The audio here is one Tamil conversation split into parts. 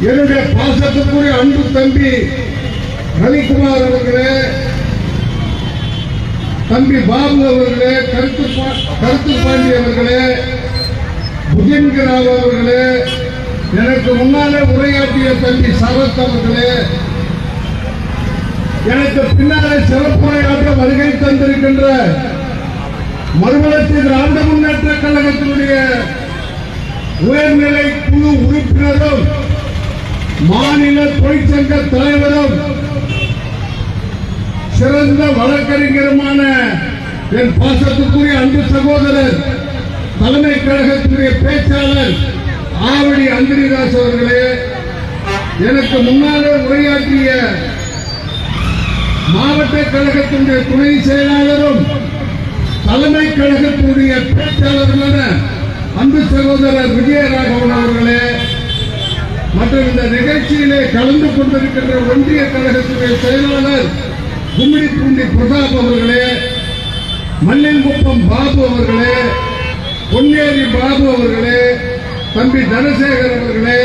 என்னுடைய பாசத்துக்குரிய அன்பு தம்பி ரவிக்குமார் அவர்களே தம்பி பாபு அவர்களே கருத்து கருத்து பாண்டி அவர்களே புஜன்கிராவ் அவர்களே எனக்கு முன்னாலே உரையாற்றிய தம்பி சரத் அவர்களே எனக்கு பின்னாலே சிறப்புரையாற்ற வருகை தந்திருக்கின்ற மறுமலர்ச்சி திராவிட முன்னேற்ற கழகத்தினுடைய உயர்நிலை குழு உறுப்பினரும் மாநில தொழிற்சங்க தலைவரும் சிறந்த வழக்கறிஞருமான என் பாசத்துக்குரிய அன்பு சகோதரர் தலைமை கழகத்தினுடைய பேச்சாளர் ஆவடி அந்திரிதாஸ் அவர்களே எனக்கு முன்னாலே உரையாற்றிய மாவட்ட கழகத்தினுடைய துணை செயலாளரும் தலைமை கழகத்தினுடைய பேச்சாளர்களான அன்பு சகோதரர் விஜயராகவன் அவர்களே மற்றும் இந்த நிகழ்ச்சியிலே கலந்து கொண்டிருக்கின்ற ஒன்றிய கழகத்துடைய செயலாளர் கும்மிடிப்பூண்டி பிரதாப் அவர்களே மல்லிங்குப்பம் பாபு அவர்களே பொன்னேரி பாபு அவர்களே தம்பி தனசேகர் அவர்களே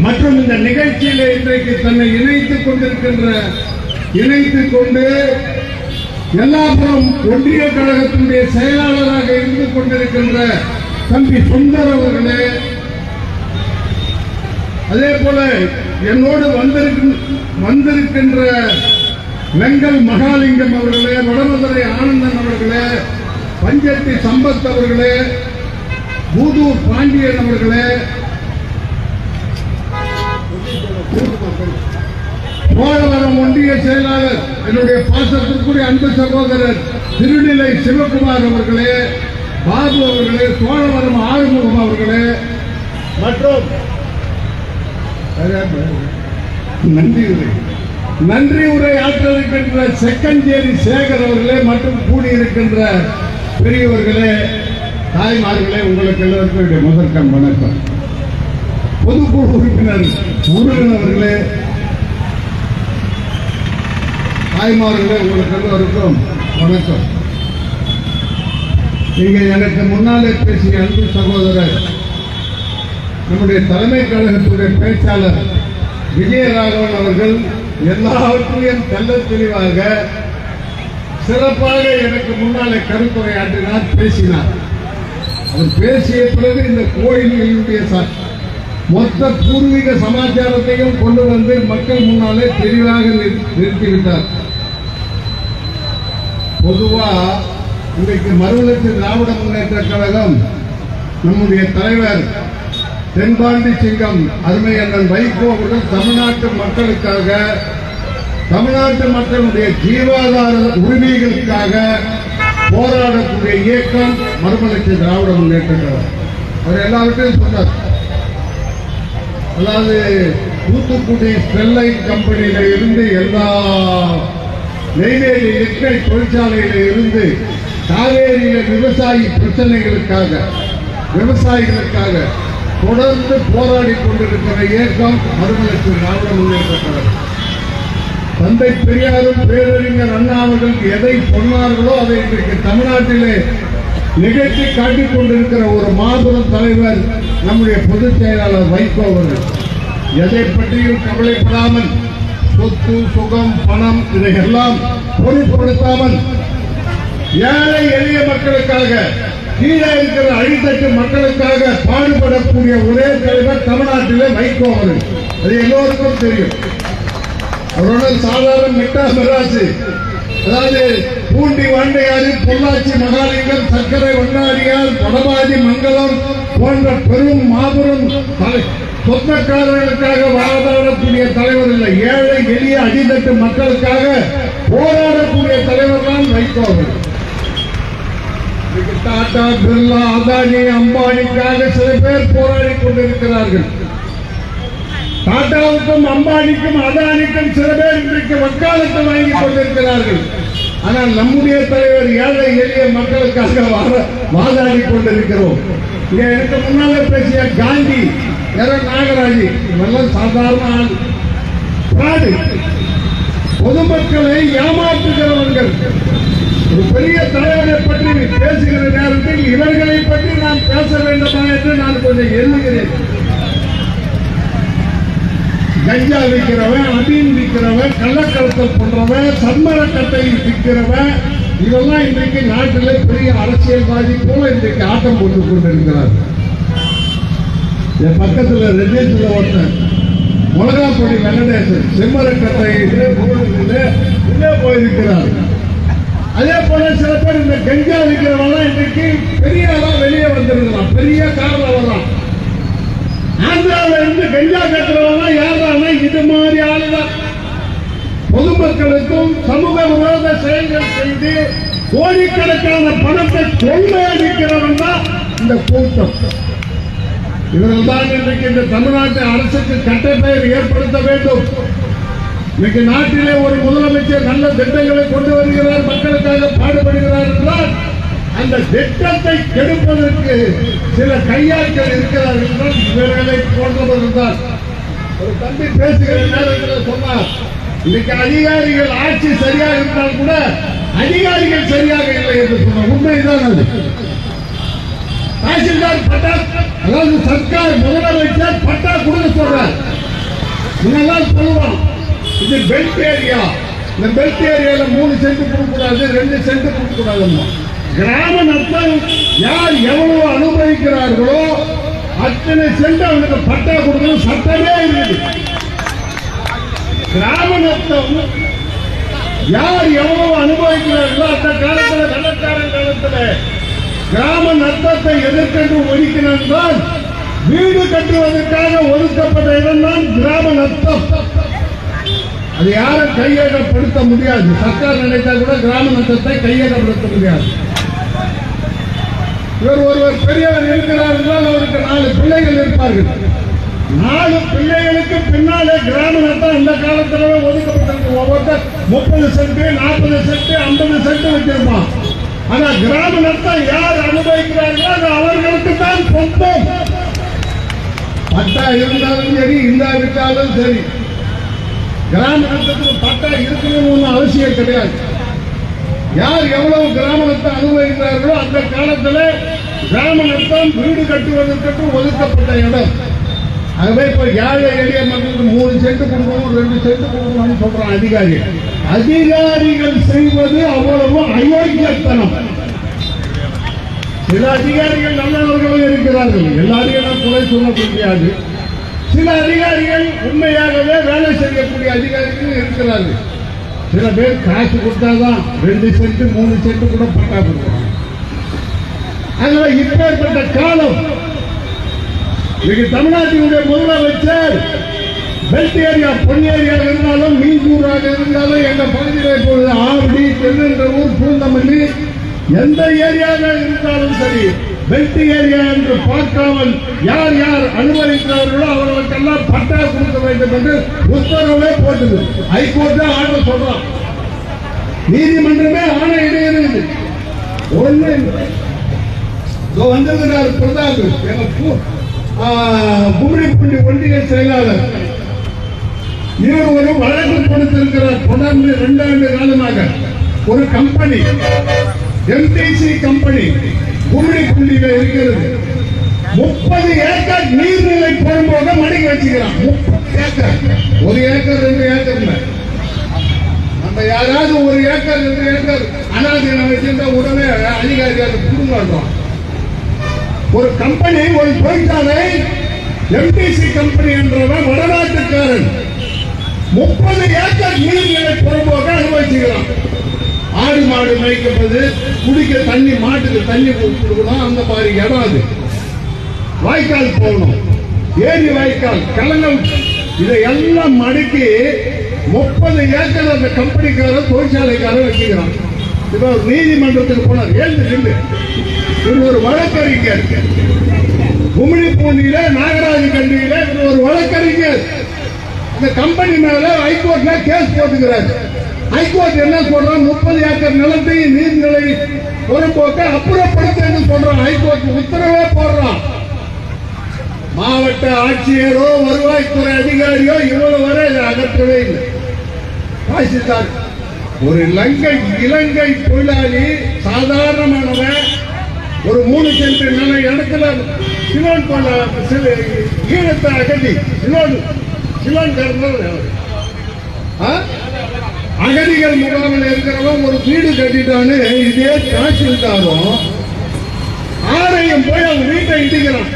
மற்றும் இந்த நிகழ்ச்சியிலே இன்றைக்கு தன்னை இணைத்துக் கொண்டிருக்கின்ற இணைத்துக் கொண்டு எல்லாபுரம் ஒன்றிய கழகத்தினுடைய செயலாளராக இருந்து கொண்டிருக்கின்ற தம்பி சுந்தர் அவர்களே அதே போல என்னோடு வந்திருக்கின்ற வந்திருக்கின்ற வெங்கல் மகாலிங்கம் அவர்களே வடமதுரை ஆனந்தன் அவர்களே பஞ்சத்தி சம்பத் அவர்களே பூதூர் பாண்டியன் அவர்களே. போலவரம் ஒன்றிய செயலாளர் என்னுடைய பாசத்திற்குரிய அன்பு சகோதரர் திருநிலை சிவகுமார் அவர்களே பாபு அவர்களே சோழவரம் ஆறுமுகம் அவர்களே. மற்றும் நன்றி உரை. நன்றி உரை ஆற்றிருக்கின்ற செக்கஞ்சேரி சேகர் அவர்களே மற்றும் கூடியிருக்கின்ற பெரியவர்களே தாய்மார்களே உங்களுக்கு எல்லோருக்கும் முதற்கம் வணக்கம். பொதுக்குழு உறுப்பினர் முருகன் அவர்களே தாய்மார்களே உங்களுக்கு எல்லோருக்கும் வணக்கம். நீங்க எனக்கு முன்னாலே பேசிய அன்பு சகோதரர் நம்முடைய தலைமை கழகத்துடைய பேச்சாளர் விஜயராகவன் அவர்கள் எல்லாவற்றையும் தெல்ல தெளிவாக சிறப்பாக எனக்கு முன்னாலே கருத்துரையாற்றினார் பேசினார். அவர் பேசிய பிறகு இந்த கோயில்களுடைய மொத்த பூர்வீக சமாச்சாரத்தையும் கொண்டு வந்து மக்கள் முன்னாலே தெளிவாக நிறு- நிறுத்திவிட்டார். பொதுவா இன்றைக்கு மறுவளர்ச்சி திராவிட முன்னேற்ற கழகம் நம்முடைய தலைவர் தென்பாண்டி சிங்கம் அருமை அண்ணன் வைகோ அவர்கள் தமிழ்நாட்டு மக்களுக்காக தமிழ்நாட்டு மக்களுடைய ஜீவாதார உரிமைகளுக்காக போராடக்கூடிய இயக்கம் மறுமலர்ச்சி திராவிட முன்னேற்ற அவர் எல்லாவற்றையும் சொன்னார். அதாவது தூத்துக்குடி ஸ்டெர்லைட் கம்பெனியில இருந்து எல்லா நெய்வேலி எண்ணெய் தொழிற்சாலையில இருந்து காவேரியில விவசாயி பிரச்சனைகளுக்காக விவசாயிகளுக்காக தொடர்ந்து போராடி கொண்டிருக்கிற இயக்கம் மறுமலர்ச்சி திராவிட முன்னேற்ற கழகம் தந்தை பெரியாரும் பேரறிஞர் அண்ணா அவர்கள் எதை சொன்னார்களோ அதை இன்றைக்கு தமிழ்நாட்டிலே நிகழ்ச்சி காட்டிக் கொண்டிருக்கிற ஒரு மாபெரும் தலைவர் நம்முடைய பொதுச் செயலாளர் வைகோ அவர்கள். எதை பற்றியும் கவலைப்படாமல் சொத்து சுகம் பணம் இதையெல்லாம் பொருட்படுத்தாமல் ஏழை எளிய மக்களுக்காக கீழே இருக்கிற அடித்தட்டு மக்களுக்காக பாடுபடக்கூடிய ஒரே தலைவர் தமிழ்நாட்டிலே வைகோ அவர்கள். அது எல்லோருக்கும் தெரியும். அவரோட சாதாரண மிட்டா மெராசு அதாவது பூண்டி வாண்டையாறு பொள்ளாச்சி மகாலிங்கம் சர்க்கரை வண்ணாரியார் வடபாதி மங்கலம் போன்ற பெரும் மாபெரும் சொந்தக்காரர்களுக்காக வாதாடக்கூடிய தலைவர் இல்லை. ஏழை எளிய அடித்தட்டு மக்களுக்காக போராடக்கூடிய தலைவர் தான் வைகோ அவர்கள். டாடா பிர்லா அதானி அம்பானிக்காக சில பேர் போராடி கொண்டிருக்கிறார்கள். டாடாவுக்கும் அம்பானிக்கும் அதானிக்கும் சில பேர் இன்றைக்கு வக்காலத்தை வாங்கி கொண்டிருக்கிறார்கள். ஆனால் நம்முடைய தலைவர் ஏழை எளிய மக்களுக்காக வாதாடி கொண்டிருக்கிறோம். இங்க எனக்கு முன்னாலே பேசிய காந்தி யாரோ நாகராஜி இவெல்லாம் சாதாரண ஆள். பொதுமக்களை ஏமாற்றுகிறவர்கள். ஒரு பெரிய தலைவரை பற்றி பேசுகிற நேரத்தில் இவர்களை பற்றி நாம் பேச வேண்டுமா என்று நான் கொஞ்சம் எண்ணுகிறேன். கஞ்சா விற்கிறவன் அமீன் விற்கிறவன் கள்ளக்கடத்தல் பண்றவன் சன்மரக்கட்டை விற்கிறவன் இதெல்லாம் இன்றைக்கு நாட்டில் பெரிய அரசியல்வாதி போல இன்றைக்கு ஆட்டம் போட்டுக் கொண்டிருக்கிறார். என் பக்கத்தில் ரெண்டேஜில் ஒருத்தன் மிளகாப்பொடி வெங்கடேசன் செம்மரக்கட்டை உள்ளே போயிருக்கிறார். அதே போல சில பேர் இந்த கஞ்சா விற்கிறவங்க இன்றைக்கு பெரிய ஆளா வெளியே வந்திருக்கலாம். பெரிய கார்ல வரலாம். ஆந்திராவில இருந்து கஞ்சா கட்டுறவங்க யாரான இது மாதிரி ஆளுதான் பொதுமக்களுக்கும் சமூக விரோத செயல்கள் செய்து கோடிக்கணக்கான பணத்தை கொள்ளையடிக்கிறவன் தான் இந்த கூட்டம். இவர்கள் தான் இன்றைக்கு இந்த தமிழ்நாட்டு அரசுக்கு கட்ட பெயர் ஏற்படுத்த வேண்டும். இன்னைக்கு நாட்டிலே ஒரு முதலமைச்சர் நல்ல திட்டங்களை கொண்டு வருகிறார் மக்களுக்காக பாடுபடுகிறார் என்றால் அந்த திட்டத்தை கெடுப்பதற்கு சில கையாட்கள் இருக்கிறார்கள் என்றால் இவர்களை போன்றவர்கள் தான் ஒரு தம்பி பேசுகிற நேரத்தில் சொன்னார். இன்னைக்கு அதிகாரிகள் ஆட்சி சரியாக இருந்தால் கூட அதிகாரிகள் சரியாக இல்லை என்று சொன்னார். உண்மைதான் அது. தாசில்தார் பட்டா அதாவது சர்க்கார் முதலமைச்சர் பட்டா கொடுக்க சொல்றார். முன்னெல்லாம் சொல்லுவான். இது பெல்ட் ஏரியா. இந்த பெல்ட் ஏரியால மூணு சென்ட் கொடுக்கூடாது ரெண்டு சென்ட் கொடுக்கூடாதுமா கிராம நத்தம் யார் எவ்வளவு அனுபவிக்கிறார்களோ அத்தனை சென்ட் அவனுக்கு பட்டா கொடுக்கணும் சட்டமே இருக்குது. கிராம நத்தம் யார் எவ்வளவு அனுபவிக்கிறார்களோ அந்த காலத்துல வெள்ளக்காரன் காலத்துல கிராம நத்தத்தை எதிர்கொண்டு ஒதுக்கினால் வீடு கட்டுவதற்காக ஒதுக்கப்பட்ட இடம்தான் கிராம நத்தம் அது யாரும் கையகப்படுத்த முடியாது. சர்க்கார் நினைத்தா கூட கிராம நத்தத்தை கையகப்படுத்த முடியாது. இவர் ஒருவர் பெரியவர் இருக்கிறார் என்றால் அவருக்கு நாலு பிள்ளைகள் இருப்பார்கள். நாலு பிள்ளைகளுக்கு பின்னாலே கிராம நத்தம் அந்த காலத்துல ஒதுக்கப்பட்டிருக்கு. ஒவ்வொருத்தர் முப்பது சென்ட் நாற்பது சென்ட் ஐம்பது சென்ட் வச்சிருப்பான் ஆனா கிராம நத்தம் யார் அனுபவிக்கிறார்களோ அது அவர்களுக்கு தான் சொந்தம். பட்டா இருந்தாலும் சரி இல்லாவிட்டாலும் சரி கிராம நத்தத்துக்கு பட்டா இருக்கணும்னு அவசியம் கிடையாது. யார் எவ்வளவு கிராம அனுபவிக்கிறார்களோ அந்த காலத்தில் கிராம நத்தம் வீடு கட்டுவதற்கு ஒதுக்கப்பட்ட இடம். ஆகவே இப்ப ஏழை எளிய மக்களுக்கு மூணு சென்ட் கொடுக்கணும் ரெண்டு சென்ட் கொடுக்கணும்னு சொல்றான் அதிகாரி. அதிகாரிகள் செய்வது அவ்வளவு அயோக்கியத்தனம். சில அதிகாரிகள் நல்லவர்களும் இருக்கிறார்கள். எல்லாரையும் நான் குறை சொல்ல முடியாது சில அதிகாரிகள் உண்மையாகவே வேலை செய்யக்கூடிய அதிகாரிகள் இருக்கிறார்கள். சில பேர் காசு கொடுத்தாதான் ரெண்டு சென்ட் மூணு சென்ட் கூட பட்டா கொடுக்குறாங்க அதனால இப்பேற்பட்ட காலம். இன்னைக்கு தமிழ்நாட்டினுடைய முதலமைச்சர் பெல்ட் ஏரியா பொன் ஏரியா இருந்தாலும் மீன்கூராக இருந்தாலும் எங்க பகுதியில் இப்பொழுது ஆவடி ஊர் பூந்தமல்லி எந்த ஏரியாவில் இருந்தாலும் சரி பெல்ட் ஏரியா என்று பார்க்காமல் யார் யார் அனுமதிக்கிறார்களோ அவர்களுக்கெல்லாம் பட்டா கொடுக்க வேண்டும் என்று உத்தரவே போட்டது. ஹைகோர்ட் தான் ஆர்டர் சொல்றான். நீதிமன்றமே ஆணை இடையிறது ஒண்ணு இல்லை. வந்திருக்கிறார் பிரதாப். எங்க பூ- ஒன்றிய செயலாளர். இவர் ஒரு வழக்கு கொடுத்திருக்கிறார். தொடர்ந்து இரண்டாண்டு காலமாக. ஒரு கம்பெனி எம்டிசி கம்பெனி கும்மிடிப்பூண்டியில இருக்கிறது. முப்பது ஏக்கர் நீர்நிலை போகும்போது மடிக்க வச்சுக்கிறான். முப்பது ஏக்கர். ஒரு ஏக்கர் ரெண்டு ஏக்கர் நம்ம யாராவது ஒரு ஏக்கர் ரெண்டு ஏக்கர் அனாதை வச்சிருந்தா உடனே அதிகாரிகள் அதை குடும்பம் ஒரு கம்பெனி ஒரு தொழிற்சாலை எம்டிசி கம்பெனி என்றவன் வடநாட்டுக்காரன். முப்பது ஏக்கர் நீர்நிலை புறம்போக அனுபவிச்சுக்கிறான். ஆடு மாடு மேய்க்கப்படுது குடிக்க தண்ணி மாட்டுக்கு தண்ணி கொடுக்கணும். அந்த மாதிரி இடம் அது. வாய்க்கால் போகணும். ஏரி வாய்க்கால் கலங்கள் இதையெல்லாம் மடக்கி முப்பது ஏக்கர் அந்த கம்பெனிக்காரன் தொழிற்சாலைக்காரன் வச்சுக்கிறான் இப்போ ஒரு நீதிமன்றத்துக்கு போனார். ஏழு நின்று இவர் ஒரு வழக்கறிஞர். குமிழிப்பூண்டியில நாகராஜ கண்டியில இவர் ஒரு வழக்கறிஞர். இந்த கம்பெனி மேல ஹைகோர்ட்ல கேஸ் போட்டுக்கிறார். ஹைகோர்ட் என்ன சொல்றோம் முப்பது ஏக்கர் நிலத்தை நீர்நிலை பொறுப்போக்க அப்புறப்படுத்த சொல்றோம் ஹைகோர்ட் உத்தரவே போடுறோம் மாவட்ட ஆட்சியரோ வருவாய்த்துறை அதிகாரியோ இவ்வளவு வரை இதை அகற்றவே இல்லை. ஒரு இலங்கை இலங்கை தொழிலாளி சாதாரணமானவன் ஒரு மூணு சென்ட் நல்ல இடத்துல சிலோன் பண்ண சில ஈழத்தை அகட்டி சிலோன் சிலோன் ஆ? அகதிகள் முகாமில் இருக்கிறவன் ஒரு வீடு கட்டிட்டான்னு இதே தாசில்தாரும் ஆரையும் போய் அவன் வீட்டை இடிக்கிறான்.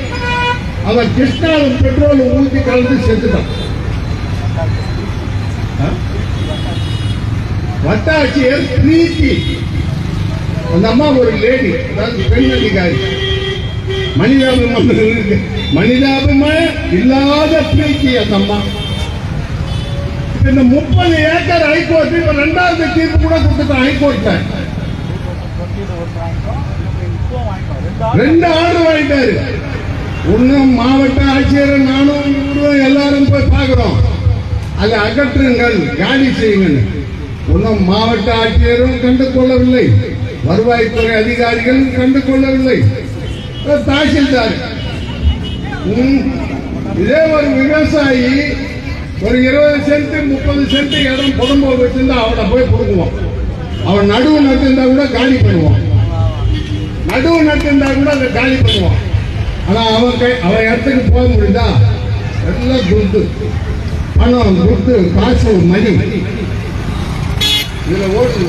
அவன் கிருஷ்ணாவும் பெட்ரோல் ஊற்றி கலந்து செத்துட்டான். வட்டாட்சியர் பிரீத்தி. அந்த அம்மா ஒரு லேடி அதாவது பெண் அதிகாரி. மனிதாபிமான மனிதாபிமான இல்லாத பிரீத்தி அந்த அம்மா. இந்த முப்பது ஏக்கர் ஹைகோர்ட் இப்ப ரெண்டாவது தீர்ப்பு கூட கொடுத்துட்டோம் ஹைகோர்ட்ல. ரெண்டு ஆர்டர் வாங்கிட்டாரு. ஒன்னும் மாவட்ட ஆட்சியர் நானும் இவரும் எல்லாரும் போய் பார்க்கிறோம். அதை அகற்றுங்கள் காலி செய்யுங்கள். ஒன்றும் மாவட்ட ஆட்சியரும் கண்டு கொள்ளவில்லை. வருவாய்த்துறை அதிகாரிகளும் கண்டு கொள்ளவில்லை. தாசில்தார். இதே ஒரு விவசாயி ஒரு இருபது சென்ட் முப்பது சென்ட் இடம் குடும்பம் வச்சிருந்தா அவனை போய் கொடுக்குவோம் அவன் நடுவு நட்டிருந்தா கூட காலி பண்ணுவான். நடுவு நட்டிருந்தா கூட அதை காலி பண்ணுவான். ஆனா அவன் கை அவன் இடத்துக்கு போக முடியுதா எல்லாம் துட்டு பணம் துட்டு காசு மணி. இதுல ஓடுது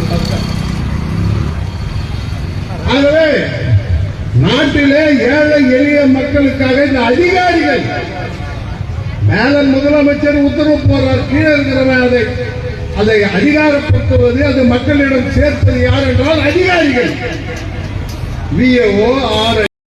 ஆகவே நாட்டிலே ஏழை எளிய மக்களுக்காக இந்த அதிகாரிகள் மேல முதலமைச்சர் உத்தரவு போடுறார். கீழே இருக்கிறவன் அதை அதை அதிகாரப்படுத்துவது அது மக்களிடம் சேர்ப்பது யார் என்றால் அதிகாரிகள். VAO R